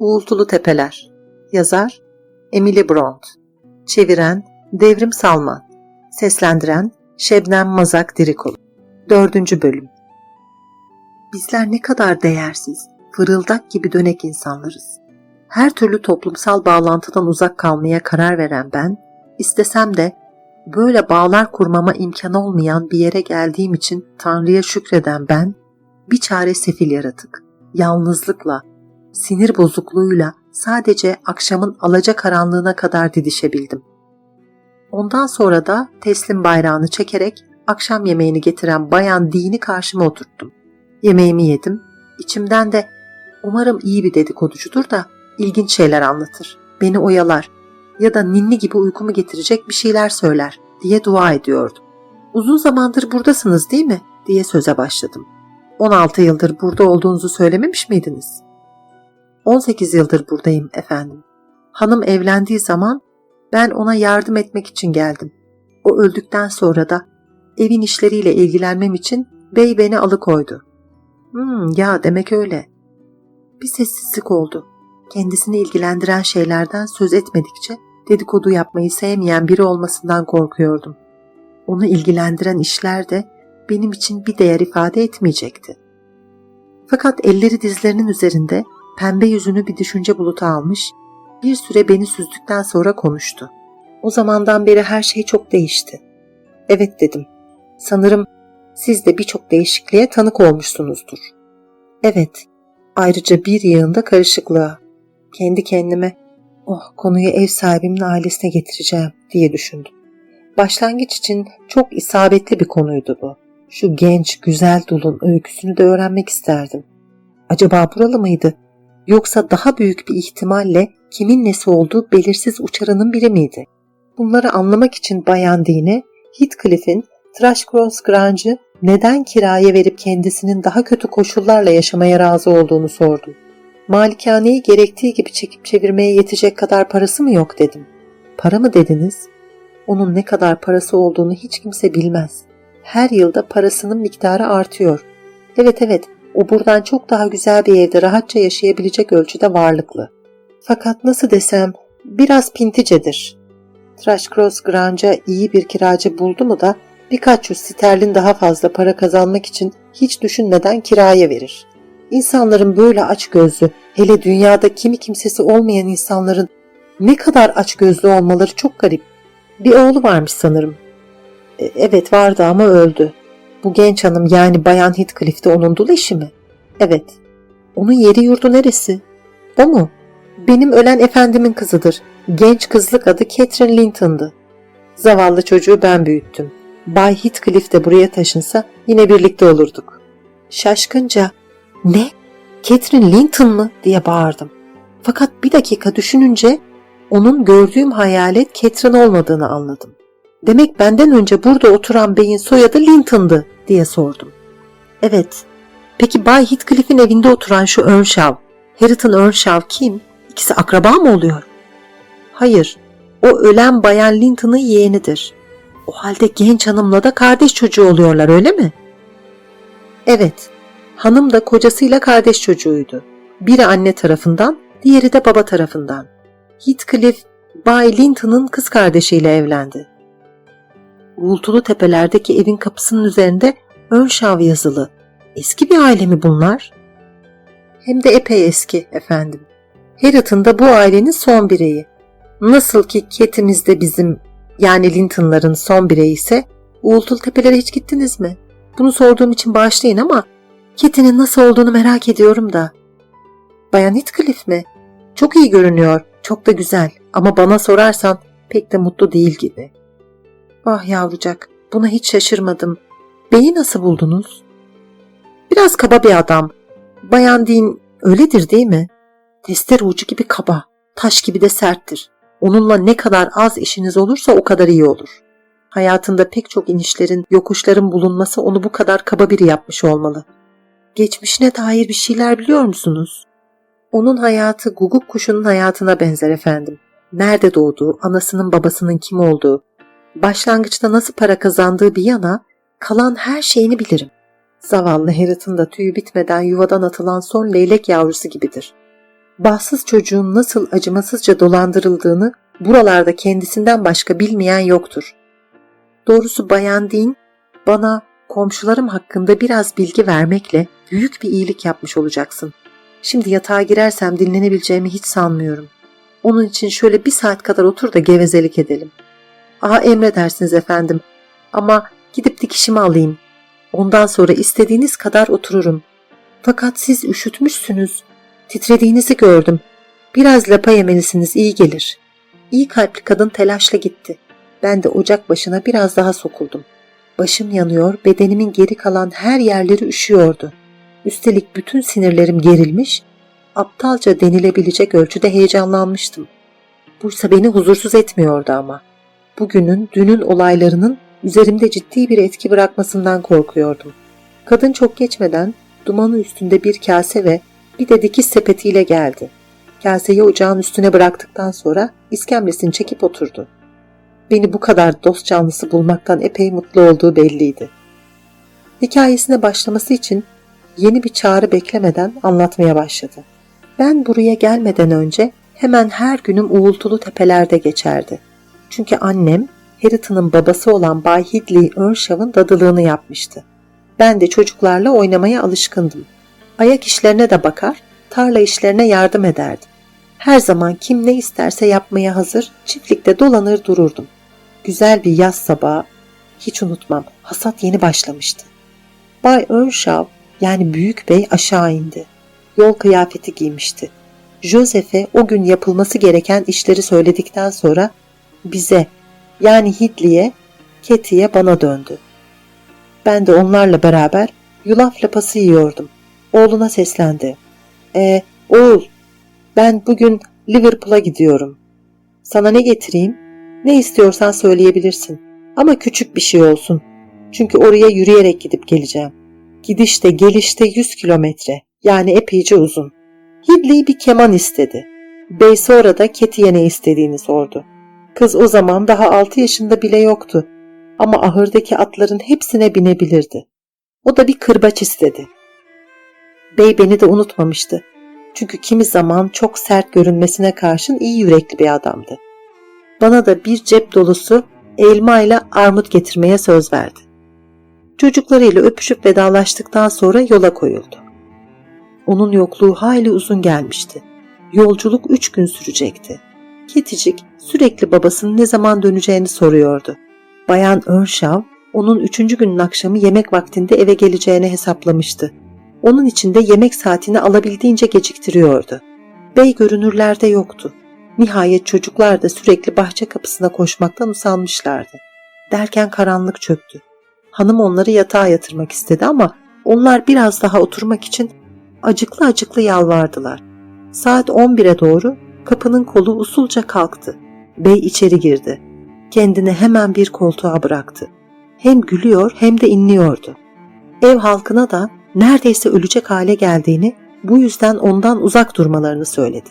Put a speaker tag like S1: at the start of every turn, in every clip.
S1: Uğultulu Tepeler Yazar Emily Bront Çeviren Devrim Salman Seslendiren Şebnem Mazak Dirikul 4. Bölüm Bizler ne kadar değersiz, fırıldak gibi dönek insanlarız. Her türlü toplumsal bağlantıdan uzak kalmaya karar veren ben, istesem de böyle bağlar kurmama imkan olmayan bir yere geldiğim için Tanrı'ya şükreden ben, bir çare sefil yaratık, yalnızlıkla, sinir bozukluğuyla sadece akşamın alaca karanlığına kadar didişebildim. Ondan sonra da teslim bayrağını çekerek akşam yemeğini getiren bayan dini karşıma oturttum. Yemeğimi yedim, içimden de umarım iyi bir dedikoducudur da ilginç şeyler anlatır, beni oyalar ya da ninni gibi uykumu getirecek bir şeyler söyler diye dua ediyordum. Uzun zamandır buradasınız değil mi? diye söze başladım. 16 yıldır burada olduğunuzu söylememiş miydiniz? 18 yıldır buradayım efendim. Hanım evlendiği zaman ben ona yardım etmek için geldim. O öldükten sonra da evin işleriyle ilgilenmem için bey beni alıkoydu. Hmm, ya demek öyle. Bir sessizlik oldu. Kendisini ilgilendiren şeylerden söz etmedikçe dedikodu yapmayı sevmeyen biri olmasından korkuyordum. Onu ilgilendiren işler de benim için bir değer ifade etmeyecekti. Fakat elleri dizlerinin üzerinde pembe yüzünü bir düşünce bulutu almış, bir süre beni süzdükten sonra konuştu. O zamandan beri her şey çok değişti. Evet dedim. Sanırım siz de birçok değişikliğe tanık olmuşsunuzdur. Evet, ayrıca bir yığında karışıklığa. Kendi kendime, oh konuyu ev sahibimin ailesine getireceğim diye düşündüm. Başlangıç için çok isabetli bir konuydu bu. Şu genç, güzel dulun öyküsünü de öğrenmek isterdim. Acaba buralı mıydı? Yoksa daha büyük bir ihtimalle kimin nesi olduğu belirsiz uçarının biri miydi? Bunları anlamak için Bayan Dine, Heathcliff'in Thrushcross Grange'ı neden kiraya verip kendisinin daha kötü koşullarla yaşamaya razı olduğunu sordum. Malikaneyi gerektiği gibi çekip çevirmeye yetecek kadar parası mı yok dedim. Para mı dediniz? Onun ne kadar parası olduğunu hiç kimse bilmez. Her yılda parasının miktarı artıyor. Evet evet, o buradan çok daha güzel bir evde rahatça yaşayabilecek ölçüde varlıklı. Fakat nasıl desem, biraz pinticedir. Thrushcross Grange'a iyi bir kiracı buldu mu da birkaç yüz sterlin daha fazla para kazanmak için hiç düşünmeden kiraya verir. İnsanların böyle aç gözlü, hele dünyada kimi kimsesi olmayan insanların ne kadar aç gözlü olmaları çok garip. Bir oğlu varmış sanırım. E, evet vardı ama öldü. Bu genç hanım yani Bayan Heathcliff de onun dul eşi mi? Evet. Onun yeri yurdu neresi? O mu? Benim ölen efendimin kızıdır. Genç kızlık adı Catherine Linton'dı. Zavallı çocuğu ben büyüttüm. Bay Heathcliff de buraya taşınsa yine birlikte olurduk. Şaşkınca ne? Catherine Linton mı diye bağırdım. Fakat bir dakika düşününce onun gördüğüm hayalet Catherine olmadığını anladım. Demek benden önce burada oturan beyin soyadı Linton'dı diye sordum. Evet. Peki Bay Heathcliff'in evinde oturan şu Earnshaw, Harriton Earnshaw kim? İkisi akraba mı oluyor? Hayır. O ölen Bayan Linton'ın yeğenidir. O halde genç hanımla da kardeş çocuğu oluyorlar öyle mi? Evet. Hanım da kocasıyla kardeş çocuğuydu. Biri anne tarafından, diğeri de baba tarafından. Heathcliff, Bay Linton'ın kız kardeşiyle evlendi. Uğultulu tepelerdeki evin kapısının üzerinde Earnshaw yazılı. Eski bir aile mi bunlar? Hem de epey eski efendim. Harriet'ın da bu ailenin son bireyi. Nasıl ki Kate'imiz de bizim yani Linton'ların son bireyi ise Uğultulu tepelere hiç gittiniz mi? Bunu sorduğum için bağışlayın ama Kate'nin nasıl olduğunu merak ediyorum da. Bayan Heathcliff mi? Çok iyi görünüyor, çok da güzel ama bana sorarsan pek de mutlu değil gibi. Ah yavrucak, buna hiç şaşırmadım. Beni nasıl buldunuz? Biraz kaba bir adam. Bayan Dean öyledir değil mi? Testere ucu gibi kaba, taş gibi de serttir. Onunla ne kadar az işiniz olursa o kadar iyi olur. Hayatında pek çok inişlerin, yokuşların bulunması onu bu kadar kaba biri yapmış olmalı. Geçmişine dair bir şeyler biliyor musunuz? Onun hayatı guguk kuşunun hayatına benzer efendim. Nerede doğduğu, anasının babasının kim olduğu, başlangıçta nasıl para kazandığı bir yana kalan her şeyini bilirim. Zavallı Harriet'ın da tüyü bitmeden yuvadan atılan son leylek yavrusu gibidir. Bahtsız çocuğun nasıl acımasızca dolandırıldığını buralarda kendisinden başka bilmeyen yoktur. Doğrusu Bayan Dean bana komşularım hakkında biraz bilgi vermekle büyük bir iyilik yapmış olacaksın. Şimdi yatağa girersem dinlenebileceğimi hiç sanmıyorum. Onun için şöyle bir saat kadar otur da gevezelik edelim. Aha emredersiniz efendim ama gidip dikişimi alayım. Ondan sonra istediğiniz kadar otururum. Fakat siz üşütmüşsünüz. Titrediğinizi gördüm. Biraz lapa yemelisiniz iyi gelir. İyi kalpli kadın telaşla gitti. Ben de ocak başına biraz daha sokuldum. Başım yanıyor, bedenimin geri kalan her yerleri üşüyordu. Üstelik bütün sinirlerim gerilmiş, aptalca denilebilecek ölçüde heyecanlanmıştım. Buysa beni huzursuz etmiyordu ama. Bugünün, dünün olaylarının üzerimde ciddi bir etki bırakmasından korkuyordum. Kadın çok geçmeden dumanı üstünde bir kase ve bir de dikiş sepetiyle geldi. Kaseyi ocağın üstüne bıraktıktan sonra iskemlesini çekip oturdu. Beni bu kadar dost canlısı bulmaktan epey mutlu olduğu belliydi. Hikayesine başlaması için yeni bir çağrı beklemeden anlatmaya başladı. Ben buraya gelmeden önce hemen her günüm uğultulu tepelerde geçerdi. Çünkü annem Harriet'ın babası olan Bay Hidley Earnshaw'ın dadılığını yapmıştı. Ben de çocuklarla oynamaya alışkındım. Ayak işlerine de bakar, tarla işlerine yardım ederdim. Her zaman kim ne isterse yapmaya hazır, çiftlikte dolanır dururdum. Güzel bir yaz sabahı, hiç unutmam, hasat yeni başlamıştı. Bay Earnshaw yani Büyük Bey aşağı indi. Yol kıyafeti giymişti. Joseph'e o gün yapılması gereken işleri söyledikten sonra bize yani Hidley'e, Keti'ye bana döndü. Ben de onlarla beraber yulaf lapası yiyordum. Oğluna seslendi. E, oğul, ben bugün Liverpool'a gidiyorum. Sana ne getireyim? Ne istiyorsan söyleyebilirsin. Ama küçük bir şey olsun. Çünkü oraya yürüyerek gidip geleceğim. Gidişte gelişte 100 kilometre. Yani epeyce uzun. Hidley bir keman istedi. Bey sonra da Keti'ye ne istediğini sordu. Kız o zaman daha 6 yaşında bile yoktu. Ama ahırdaki atların hepsine binebilirdi. O da bir kırbaç istedi. Bey beni de unutmamıştı. Çünkü kimi zaman çok sert görünmesine karşın iyi yürekli bir adamdı. Bana da bir cep dolusu elma ile armut getirmeye söz verdi. Çocuklarıyla öpüşüp vedalaştıktan sonra yola koyuldu. Onun yokluğu hayli uzun gelmişti. Yolculuk üç gün sürecekti. Keticik sürekli babasının ne zaman döneceğini soruyordu. Bayan Earnshaw onun üçüncü günün akşamı yemek vaktinde eve geleceğini hesaplamıştı. Onun için de yemek saatini alabildiğince geciktiriyordu. Bey görünürlerde yoktu. Nihayet çocuklar da sürekli bahçe kapısına koşmaktan usanmışlardı. Derken karanlık çöktü. Hanım onları yatağa yatırmak istedi ama onlar biraz daha oturmak için acıklı acıklı yalvardılar. Saat 11'e doğru kapının kolu usulca kalktı. Bey içeri girdi. Kendini hemen bir koltuğa bıraktı. Hem gülüyor hem de inliyordu. Ev halkına da neredeyse ölecek hale geldiğini, bu yüzden ondan uzak durmalarını söyledi.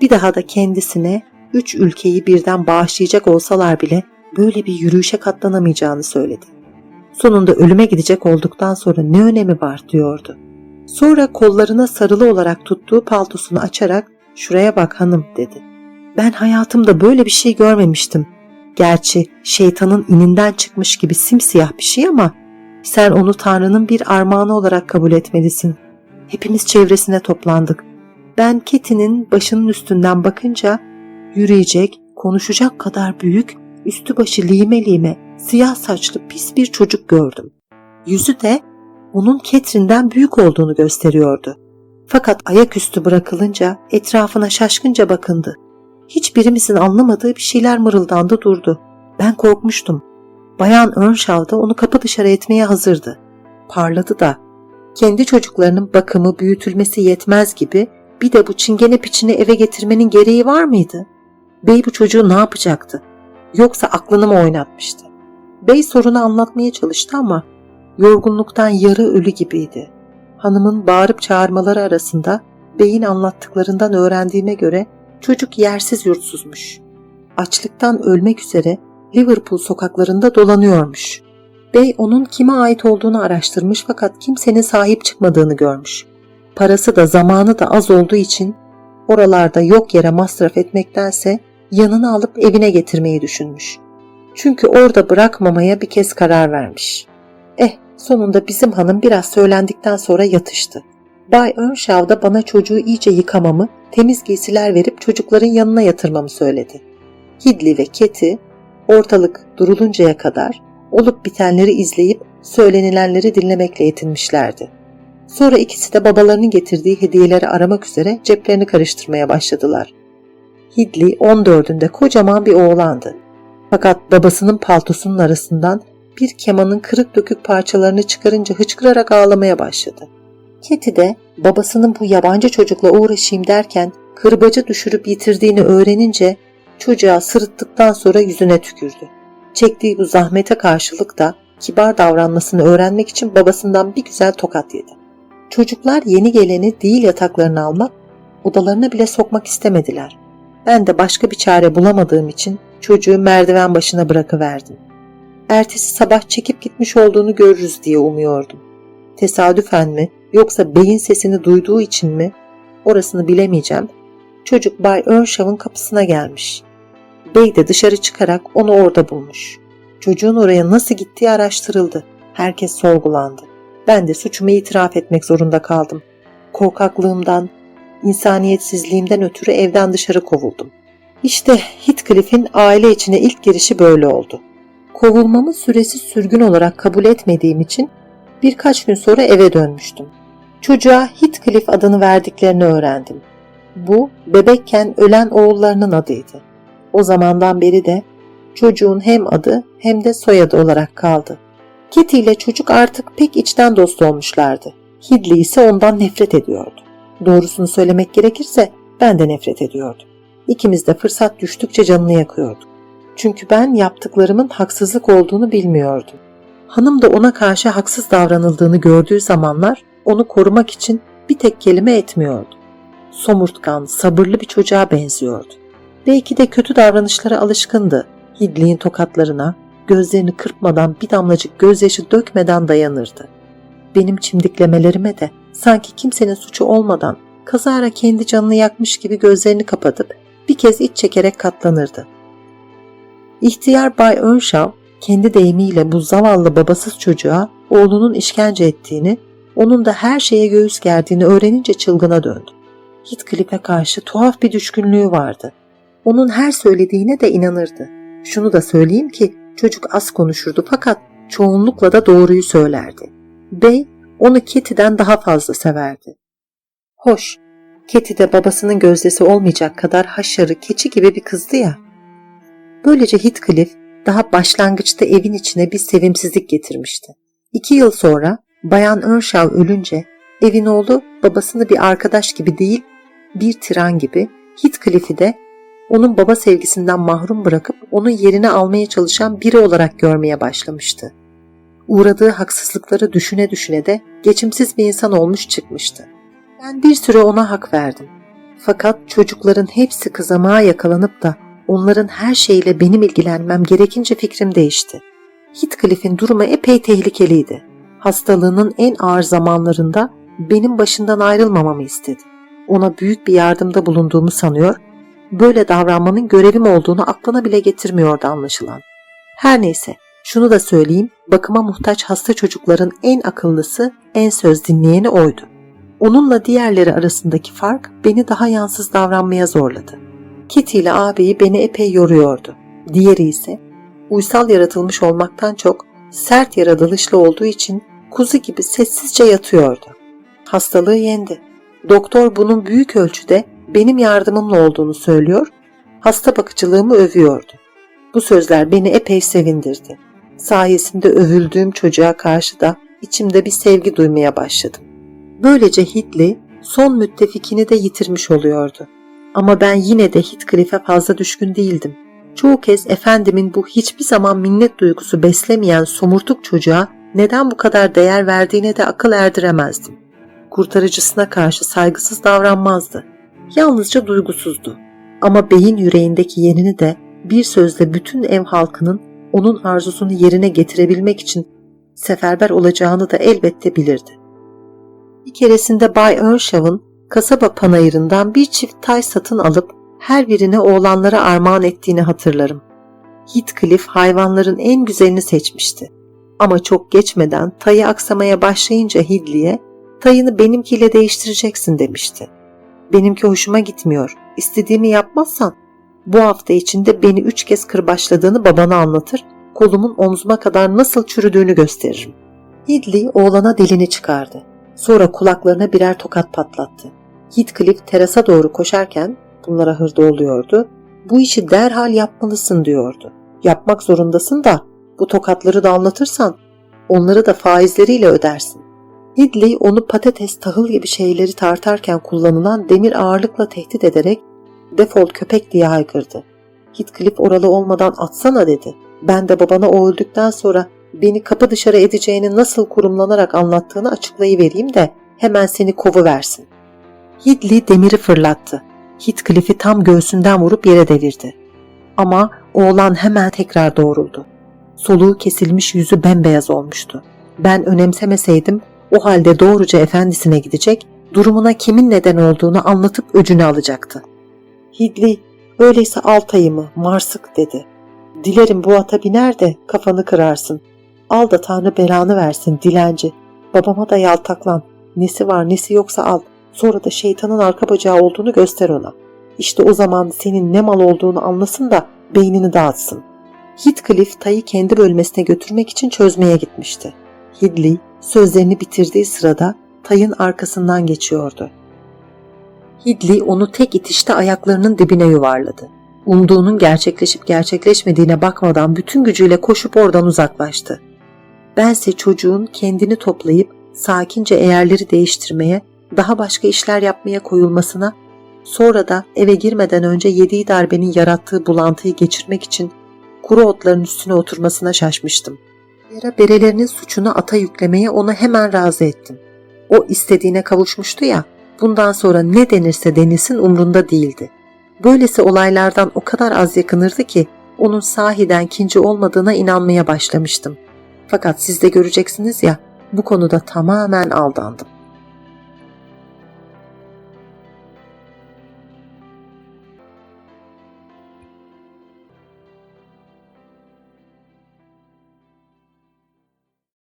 S1: Bir daha da kendisine üç ülkeyi birden bağışlayacak olsalar bile böyle bir yürüyüşe katlanamayacağını söyledi. Sonunda ölüme gidecek olduktan sonra ne önemi var diyordu. Sonra kollarına sarılı olarak tuttuğu paltosunu açarak şuraya bak hanım dedi. Ben hayatımda böyle bir şey görmemiştim. Gerçi şeytanın ininden çıkmış gibi simsiyah bir şey ama sen onu Tanrı'nın bir armağanı olarak kabul etmelisin. Hepimiz çevresine toplandık. Ben Keti'nin başının üstünden bakınca yürüyecek, konuşacak kadar büyük, üstü başı lime lime, siyah saçlı pis bir çocuk gördüm. Yüzü de onun Ketrin'den büyük olduğunu gösteriyordu. Fakat ayaküstü bırakılınca etrafına şaşkınca bakındı. Hiçbirimizin anlamadığı bir şeyler mırıldandı durdu. Ben korkmuştum. Bayan Earnshaw da onu kapı dışarı etmeye hazırdı. Parladı da. Kendi çocuklarının bakımı, büyütülmesi yetmez gibi bir de bu çingene piçini eve getirmenin gereği var mıydı? Bey bu çocuğu ne yapacaktı? Yoksa aklını mı oynatmıştı? Bey sorunu anlatmaya çalıştı ama yorgunluktan yarı ölü gibiydi. Hanımın bağırıp çağırmaları arasında beyin anlattıklarından öğrendiğime göre çocuk yersiz yurtsuzmuş. Açlıktan ölmek üzere Liverpool sokaklarında dolanıyormuş. Bey onun kime ait olduğunu araştırmış fakat kimsenin sahip çıkmadığını görmüş. Parası da zamanı da az olduğu için oralarda yok yere masraf etmektense yanına alıp evine getirmeyi düşünmüş. Çünkü orada bırakmamaya bir kez karar vermiş. Sonunda bizim hanım biraz söylendikten sonra yatıştı. Bay Earnshaw da bana çocuğu iyice yıkamamı, temiz giysiler verip çocukların yanına yatırmamı söyledi. Hidley ve Keti ortalık duruluncaya kadar olup bitenleri izleyip söylenilenleri dinlemekle yetinmişlerdi. Sonra ikisi de babalarının getirdiği hediyeleri aramak üzere ceplerini karıştırmaya başladılar. Hidley 14'ünde kocaman bir oğlandı. Fakat babasının paltosunun arasından bir kemanın kırık dökük parçalarını çıkarınca hıçkırarak ağlamaya başladı. Keti de babasının bu yabancı çocukla uğraşayım derken kırbacı düşürüp yitirdiğini öğrenince çocuğa sırıttıktan sonra yüzüne tükürdü. Çektiği bu zahmete karşılık da kibar davranmasını öğrenmek için babasından bir güzel tokat yedi. Çocuklar yeni geleni değil yataklarını almak, odalarına bile sokmak istemediler. Ben de başka bir çare bulamadığım için çocuğu merdiven başına bırakıverdim. Ertesi sabah çekip gitmiş olduğunu görürüz diye umuyordum. Tesadüfen mi yoksa beyin sesini duyduğu için mi orasını bilemeyeceğim. Çocuk Bay Earnshaw'ın kapısına gelmiş. Bey de dışarı çıkarak onu orada bulmuş. Çocuğun oraya nasıl gittiği araştırıldı. Herkes sorgulandı. Ben de suçumu itiraf etmek zorunda kaldım. Korkaklığımdan, insaniyetsizliğimden ötürü evden dışarı kovuldum. İşte Heathcliff'in aile içine ilk girişi böyle oldu. Kovulmamı süresi sürgün olarak kabul etmediğim için birkaç gün sonra eve dönmüştüm. Çocuğa Heathcliff adını verdiklerini öğrendim. Bu bebekken ölen oğullarının adıydı. O zamandan beri de çocuğun hem adı hem de soyadı olarak kaldı. Kitty ile çocuk artık pek içten dost olmuşlardı. Hidley ise ondan nefret ediyordu. Doğrusunu söylemek gerekirse ben de nefret ediyordum. İkimiz de fırsat düştükçe canını yakıyorduk. Çünkü ben yaptıklarımın haksızlık olduğunu bilmiyordum. Hanım da ona karşı haksız davranıldığını gördüğü zamanlar onu korumak için bir tek kelime etmiyordu. Somurtkan, sabırlı bir çocuğa benziyordu. Belki de kötü davranışlara alışkındı. Hidley'in tokatlarına, gözlerini kırpmadan bir damlacık gözyaşı dökmeden dayanırdı. Benim çimdiklemelerime de sanki kimsenin suçu olmadan kazara kendi canını yakmış gibi gözlerini kapatıp bir kez iç çekerek katlanırdı. İhtiyar Bay Earnshaw kendi deyimiyle bu zavallı babasız çocuğa oğlunun işkence ettiğini, onun da her şeye göğüs gerdiğini öğrenince çılgına döndü. Heathcliff'e karşı tuhaf bir düşkünlüğü vardı. Onun her söylediğine de inanırdı. Şunu da söyleyeyim ki çocuk az konuşurdu fakat çoğunlukla da doğruyu söylerdi. Bey onu Kitty'den daha fazla severdi. Hoş, Kitty de babasının gözdesi olmayacak kadar haşarı, keçi gibi bir kızdı ya. Böylece Heathcliff daha başlangıçta evin içine bir sevimsizlik getirmişti. İki yıl sonra Bayan Earnshaw ölünce evin oğlu babasını bir arkadaş gibi değil bir tiran gibi Heathcliff'i de onun baba sevgisinden mahrum bırakıp onun yerine almaya çalışan biri olarak görmeye başlamıştı. Uğradığı haksızlıkları düşüne düşüne de geçimsiz bir insan olmuş çıkmıştı. Ben bir süre ona hak verdim. Fakat çocukların hepsi kızamağa yakalanıp da onların her şeyle benim ilgilenmem gerekince fikrim değişti. Heathcliff'in durumu epey tehlikeliydi. Hastalığının en ağır zamanlarında benim başından ayrılmamamı istedi. Ona büyük bir yardımda bulunduğumu sanıyor, böyle davranmanın görevim olduğunu aklına bile getirmiyordu anlaşılan. Her neyse, şunu da söyleyeyim, bakıma muhtaç hasta çocukların en akıllısı, en söz dinleyeni oydu. Onunla diğerleri arasındaki fark beni daha yansız davranmaya zorladı. Kitty ile ağabeyi beni epey yoruyordu. Diğeri ise uysal yaratılmış olmaktan çok sert yaratılışlı olduğu için kuzu gibi sessizce yatıyordu. Hastalığı yendi. Doktor bunun büyük ölçüde benim yardımımla olduğunu söylüyor, hasta bakıcılığımı övüyordu. Bu sözler beni epey sevindirdi. Sayesinde övüldüğüm çocuğa karşı da içimde bir sevgi duymaya başladım. Böylece Hidley son müttefikini de yitirmiş oluyordu. Ama ben yine de Heathcliff'e fazla düşkün değildim. Çoğu kez efendimin bu hiçbir zaman minnet duygusu beslemeyen somurtuk çocuğa neden bu kadar değer verdiğine de akıl erdiremezdim. Kurtarıcısına karşı saygısız davranmazdı. Yalnızca duygusuzdu. Ama beyin yüreğindeki yerini de bir sözle bütün ev halkının onun arzusunu yerine getirebilmek için seferber olacağını da elbette bilirdi. Bir keresinde Bay Earnshaw'ın kasaba panayırından bir çift tay satın alıp her birine oğlanlara armağan ettiğini hatırlarım. Heathcliff hayvanların en güzelini seçmişti. Ama çok geçmeden tayı aksamaya başlayınca Hidley'e tayını benimkiyle değiştireceksin demişti. Benimki hoşuma gitmiyor. İstediğimi yapmazsan bu hafta içinde beni üç kez kırbaçladığını babana anlatır, kolumun omzuma kadar nasıl çürüdüğünü gösteririm. Hidley oğlana dilini çıkardı. Sonra kulaklarına birer tokat patlattı. Heathcliff terasa doğru koşarken bunlara hırda oluyordu. Bu işi derhal yapmalısın diyordu. Yapmak zorundasın da bu tokatları da anlatırsan onları da faizleriyle ödersin. Hidley onu patates, tahıl gibi şeyleri tartarken kullanılan demir ağırlıkla tehdit ederek defol köpek diye haykırdı. Heathcliff oralı olmadan atsana dedi. Ben de babana o öldükten sonra beni kapı dışarı edeceğini nasıl kurumlanarak anlattığını açıklayıvereyim de hemen seni kovu versin. Hidley demiri fırlattı. Heathcliff'i tam göğsünden vurup yere devirdi. Ama oğlan hemen tekrar doğruldu. Soluğu kesilmiş yüzü bembeyaz olmuştu. Ben önemsemeseydim o halde doğruca efendisine gidecek, durumuna kimin neden olduğunu anlatıp öcünü alacaktı. Hidley, öyleyse Altay'ımı, Marsık dedi. Dilerim bu ata biner de kafanı kırarsın. Al da Tanrı belanı versin dilenci. Babama da yaltaklan. Nesi var nesi yoksa al. Sonra da şeytanın arka bacağı olduğunu göster ona. İşte o zaman senin ne mal olduğunu anlasın da beynini dağıtsın. Heathcliff tayı kendi bölmesine götürmek için çözmeye gitmişti. Hidley sözlerini bitirdiği sırada tayın arkasından geçiyordu. Hidley onu tek itişte ayaklarının dibine yuvarladı. Umduğunun gerçekleşip gerçekleşmediğine bakmadan bütün gücüyle koşup oradan uzaklaştı. Bense çocuğun kendini toplayıp sakince eğerleri değiştirmeye, daha başka işler yapmaya koyulmasına, sonra da eve girmeden önce yediği darbenin yarattığı bulantıyı geçirmek için kuru otların üstüne oturmasına şaşmıştım. Yara berelerinin suçunu ata yüklemeye onu hemen razı ettim. O istediğine kavuşmuştu ya, bundan sonra ne denirse denilsin umrunda değildi. Böylesi olaylardan o kadar az yakınırdı ki onun sahiden kinci olmadığına inanmaya başlamıştım. Fakat siz de göreceksiniz ya bu konuda tamamen aldandım.